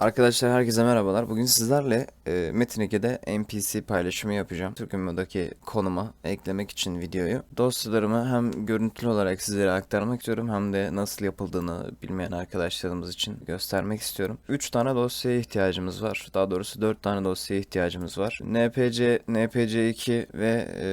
Arkadaşlar herkese merhabalar. Bugün sizlerle e, Metin 2'de NPC paylaşımı yapacağım. Türkümü'deki konuma eklemek için videoyu. Dosyalarımı hem görüntülü olarak sizlere aktarmak istiyorum hem de nasıl yapıldığını bilmeyen arkadaşlarımız için göstermek istiyorum. 3 tane dosyaya ihtiyacımız var. Daha doğrusu 4 tane dosyaya ihtiyacımız var. NPC, NPC2 ve e,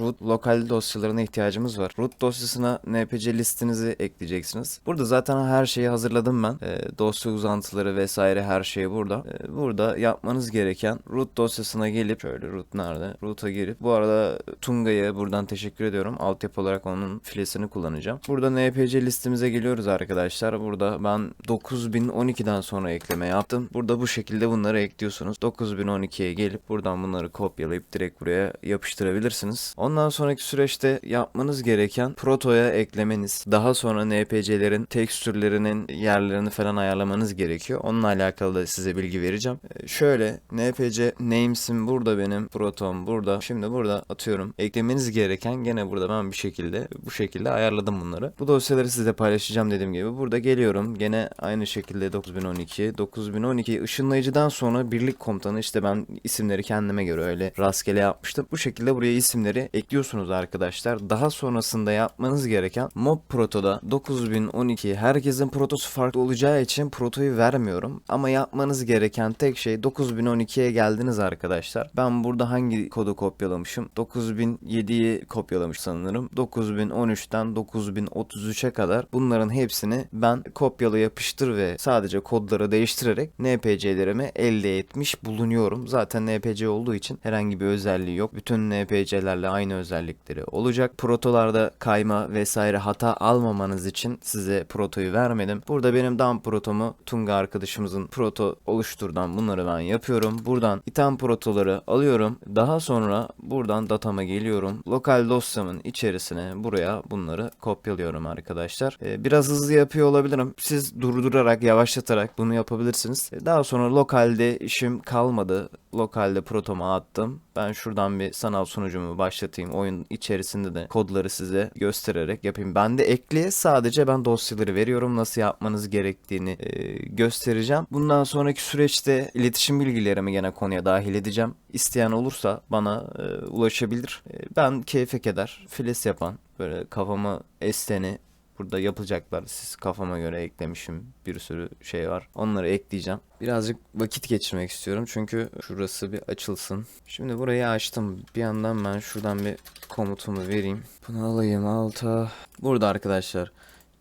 root lokal dosyalarına ihtiyacımız var. Root dosyasına NPC listinizi ekleyeceksiniz. Burada zaten her şeyi hazırladım ben. E, dosya uzantıları vesaire her şey burada. E, burada yapmanız gereken root dosyasına gelip şöyle root nerede? Root'a girip bu arada Tunga'ya buradan teşekkür ediyorum. Altyapı olarak onun filesini kullanacağım. Burada NPC listemize geliyoruz arkadaşlar. Burada ben 9012'den sonra ekleme yaptım. Burada bu şekilde bunları ekliyorsunuz. 9012'ye gelip buradan bunları kopyalayıp direkt buraya yapıştırabilirsiniz. Ondan sonraki süreçte yapmanız gereken protoya eklemeniz. Daha sonra NPC'lerin tekstürlerinin yerlerini falan ayarlamanız gerekiyor. Onunla alakalı da size bilgi vereceğim. Ee, şöyle NPC names'im burada benim. Proton burada. Şimdi burada atıyorum. Eklemeniz gereken gene burada ben bir şekilde bu şekilde ayarladım bunları. Bu dosyaları size paylaşacağım dediğim gibi. Burada geliyorum. Gene aynı şekilde 9012. 9012 ışınlayıcıdan sonra birlik komutanı işte ben isimleri kendime göre öyle rastgele yapmıştım. Bu şekilde buraya isimleri ekliyorsunuz arkadaşlar. Daha sonrasında yapmanız gereken Mob Proto'da 9012 herkesin protosu farklı olacağı için protoyu vermiyorum. Yapmanız gereken tek şey 9012'ye geldiniz arkadaşlar. Ben burada hangi kodu kopyalamışım? 9007'yi kopyalamış sanırım. 9013'ten 9033'e kadar bunların hepsini ben kopyala yapıştır ve sadece kodları değiştirerek NPC'lerimi elde etmiş bulunuyorum. Zaten NPC olduğu için herhangi bir özelliği yok. Bütün NPC'lerle aynı özellikleri olacak. Protolarda kayma vesaire hata almamanız için size protoyu vermedim. Burada benim dam protomu Tunga arkadaşımızın proto oluşturdan bunları ben yapıyorum. Buradan item protoları alıyorum. Daha sonra buradan datama geliyorum. Lokal dosyamın içerisine buraya bunları kopyalıyorum arkadaşlar. Ee, biraz hızlı yapıyor olabilirim. Siz durdurarak yavaşlatarak bunu yapabilirsiniz. Ee, Daha sonra lokalde işim kalmadı. Lokalde protoma attım. Ben şuradan bir sanal sunucumu başlatayım. Oyun içerisinde de kodları size göstererek yapayım. Ben de ekliye sadece ben dosyaları veriyorum. Nasıl yapmanız gerektiğini e, göstereceğim. Bundan sonraki süreçte iletişim bilgilerimi gene konuya dahil edeceğim. İsteyen olursa bana e, ulaşabilir. E, ben keyfe keder, files yapan, böyle kafama esteni Burada yapılacaklar. Siz kafama göre eklemişim. Bir sürü şey var. Onları ekleyeceğim. Birazcık vakit geçirmek istiyorum. Çünkü şurası bir açılsın. Şimdi burayı açtım. Bir yandan ben şuradan bir komutumu vereyim. Bunu alayım alta. Burada arkadaşlar.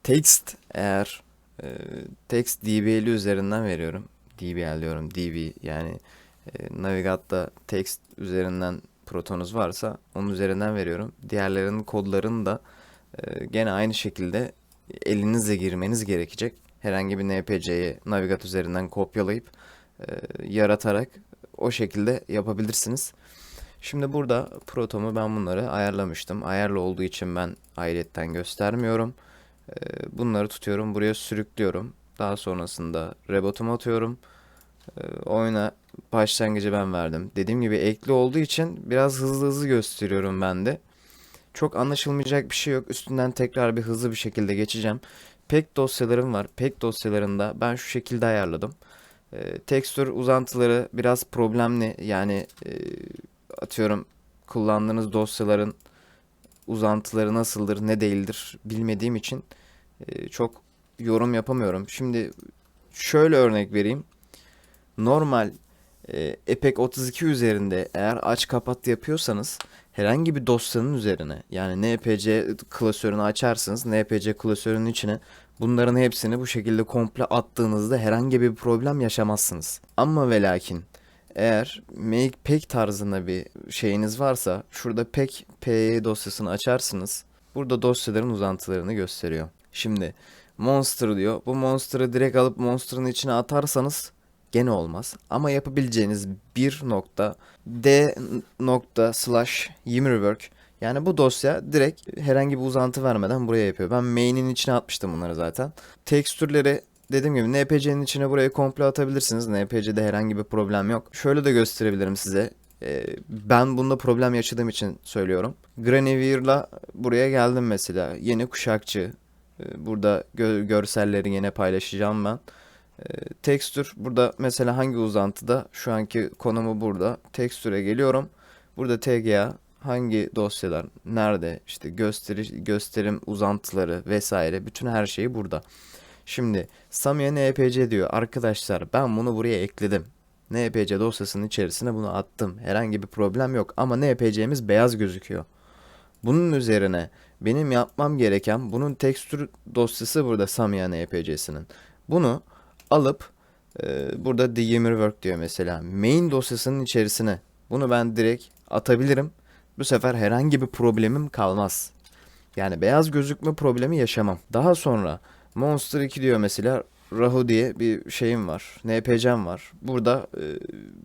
Text eğer e, text dbl üzerinden veriyorum. dbl diyorum. db yani e, Navigate'da text üzerinden protonuz varsa onun üzerinden veriyorum. Diğerlerinin kodlarını da ee, gene aynı şekilde elinizle girmeniz gerekecek. Herhangi bir NPC'yi Navigat üzerinden kopyalayıp e, yaratarak o şekilde yapabilirsiniz. Şimdi burada protomu ben bunları ayarlamıştım. Ayarlı olduğu için ben ayrıyetten göstermiyorum. Ee, bunları tutuyorum buraya sürüklüyorum. Daha sonrasında rebotumu atıyorum. Ee, oyuna başlangıcı ben verdim. Dediğim gibi ekli olduğu için biraz hızlı hızlı gösteriyorum ben de. Çok anlaşılmayacak bir şey yok. Üstünden tekrar bir hızlı bir şekilde geçeceğim. Pek dosyalarım var. Pek dosyalarında ben şu şekilde ayarladım. E, tekstür uzantıları biraz problemli. Yani e, atıyorum kullandığınız dosyaların uzantıları nasıldır, ne değildir bilmediğim için e, çok yorum yapamıyorum. Şimdi şöyle örnek vereyim. Normal e, Epek 32 üzerinde eğer aç kapat yapıyorsanız herhangi bir dosyanın üzerine yani npc klasörünü açarsınız. npc klasörünün içine bunların hepsini bu şekilde komple attığınızda herhangi bir problem yaşamazsınız. Ama ve lakin eğer make tarzında bir şeyiniz varsa şurada pack py dosyasını açarsınız. Burada dosyaların uzantılarını gösteriyor. Şimdi monster diyor. Bu monster'ı direkt alıp monster'ın içine atarsanız gene olmaz. Ama yapabileceğiniz bir nokta d nokta slash yimmerwork yani bu dosya direkt herhangi bir uzantı vermeden buraya yapıyor. Ben main'in içine atmıştım bunları zaten. Tekstürleri dediğim gibi NPC'nin içine buraya komple atabilirsiniz. NPC'de herhangi bir problem yok. Şöyle de gösterebilirim size. Ee, ben bunda problem yaşadığım için söylüyorum. Granevir'la buraya geldim mesela. Yeni kuşakçı. Ee, burada gö görselleri yine paylaşacağım ben. Ee, tekstür burada mesela hangi uzantıda şu anki konumu burada. Tekstüre geliyorum. Burada TGA hangi dosyalar nerede işte gösteri gösterim uzantıları vesaire bütün her şeyi burada. Şimdi Samiye NPC diyor arkadaşlar ben bunu buraya ekledim. NPC dosyasının içerisine bunu attım. Herhangi bir problem yok ama NPC'miz beyaz gözüküyor. Bunun üzerine benim yapmam gereken bunun tekstür dosyası burada Samiya NPC'sinin. Bunu alıp e, burada DMR Work diyor mesela. Main dosyasının içerisine bunu ben direkt atabilirim. Bu sefer herhangi bir problemim kalmaz. Yani beyaz gözükme problemi yaşamam. Daha sonra Monster 2 diyor mesela Rahu diye bir şeyim var. NPC'm var. Burada e,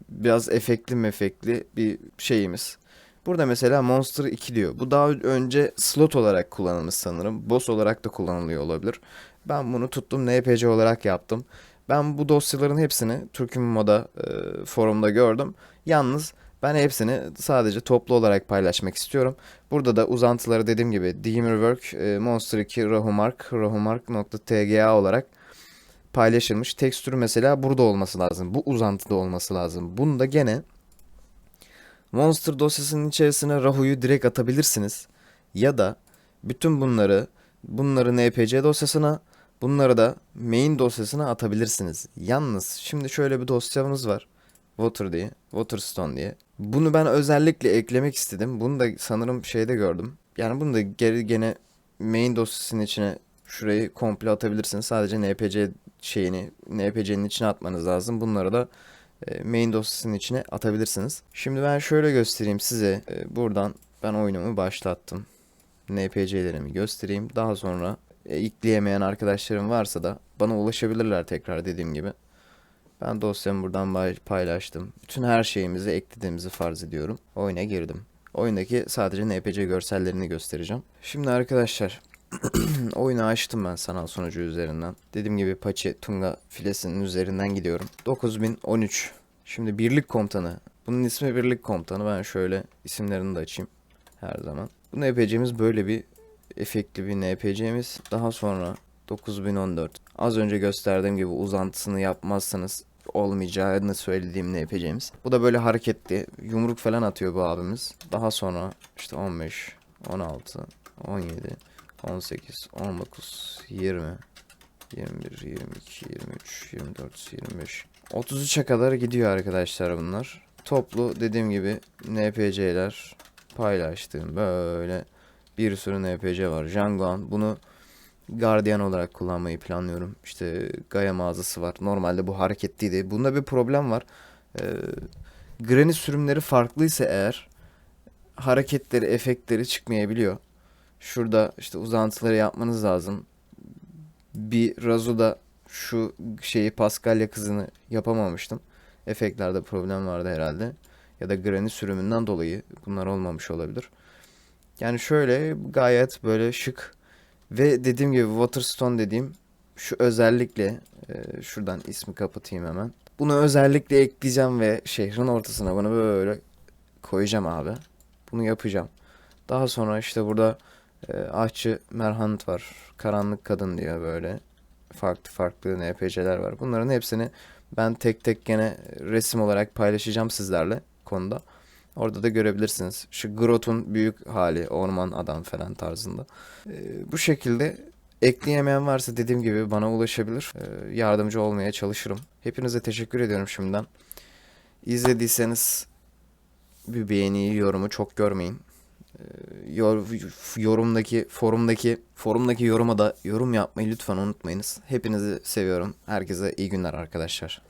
biraz efektli mefekli bir şeyimiz. Burada mesela Monster 2 diyor. Bu daha önce slot olarak kullanılmış sanırım. Boss olarak da kullanılıyor olabilir. Ben bunu tuttum NPC olarak yaptım. Ben bu dosyaların hepsini Türküm Moda e, forumda gördüm. Yalnız ben hepsini sadece toplu olarak paylaşmak istiyorum. Burada da uzantıları dediğim gibi Demerwork, e, Monster 2, Rahumark, rahumark.tga olarak paylaşılmış. Tekstürü mesela burada olması lazım. Bu uzantıda olması lazım. Bunu da gene Monster dosyasının içerisine Rahu'yu direkt atabilirsiniz. Ya da bütün bunları bunları NPC dosyasına bunları da main dosyasına atabilirsiniz. Yalnız şimdi şöyle bir dosyamız var. Water diye, Waterstone diye. Bunu ben özellikle eklemek istedim. Bunu da sanırım şeyde gördüm. Yani bunu da geri gene main dosyasının içine şurayı komple atabilirsiniz. Sadece NPC şeyini NPC'nin içine atmanız lazım. Bunları da e, main dosyasının içine atabilirsiniz. Şimdi ben şöyle göstereyim size. E, Buradan ben oyunumu başlattım. NPC'lerimi göstereyim. Daha sonra e, yükleyemeyen arkadaşlarım varsa da bana ulaşabilirler tekrar dediğim gibi. Ben dosyamı buradan paylaştım. Bütün her şeyimizi eklediğimizi farz ediyorum. Oyuna girdim. Oyundaki sadece NPC görsellerini göstereceğim. Şimdi arkadaşlar oyunu açtım ben sanal sunucu üzerinden. Dediğim gibi Paçi Tunga filesinin üzerinden gidiyorum. 9013. Şimdi birlik komutanı. Bunun ismi birlik komutanı. Ben şöyle isimlerini de açayım her zaman. Bu NPC'miz böyle bir efektli bir NPC'miz. Daha sonra 9014. Az önce gösterdiğim gibi uzantısını yapmazsanız olmayacağını söylediğim NPC'miz. Bu da böyle hareketli. Yumruk falan atıyor bu abimiz. Daha sonra işte 15, 16, 17, 18, 19, 20, 21, 22, 23, 24, 25. 33'e kadar gidiyor arkadaşlar bunlar. Toplu dediğim gibi NPC'ler paylaştığım böyle bir sürü NPC var. Jangoan bunu Guardian olarak kullanmayı planlıyorum. İşte Gaia mağazası var. Normalde bu hareketliydi. Bunda bir problem var. Ee, Granny sürümleri farklıysa eğer hareketleri, efektleri çıkmayabiliyor. Şurada işte uzantıları yapmanız lazım. Bir Razu'da şu şeyi Paskalya kızını yapamamıştım. Efektlerde problem vardı herhalde. Ya da Granny sürümünden dolayı bunlar olmamış olabilir. Yani şöyle gayet böyle şık ve dediğim gibi Waterstone dediğim şu özellikle e, şuradan ismi kapatayım hemen. Bunu özellikle ekleyeceğim ve şehrin ortasına bunu böyle koyacağım abi. Bunu yapacağım. Daha sonra işte burada e, Ahçı Merhamet var. Karanlık Kadın diyor böyle. Farklı farklı NPC'ler var. Bunların hepsini ben tek tek gene resim olarak paylaşacağım sizlerle konuda. Orada da görebilirsiniz. Şu Grot'un büyük hali, orman adam falan tarzında. Ee, bu şekilde ekleyemeyen varsa dediğim gibi bana ulaşabilir. Ee, yardımcı olmaya çalışırım. Hepinize teşekkür ediyorum şimdiden. İzlediyseniz bir beğeni, yorumu çok görmeyin. Ee, yor, yorumdaki, forumdaki, forumdaki yoruma da yorum yapmayı lütfen unutmayınız. Hepinizi seviyorum. Herkese iyi günler arkadaşlar.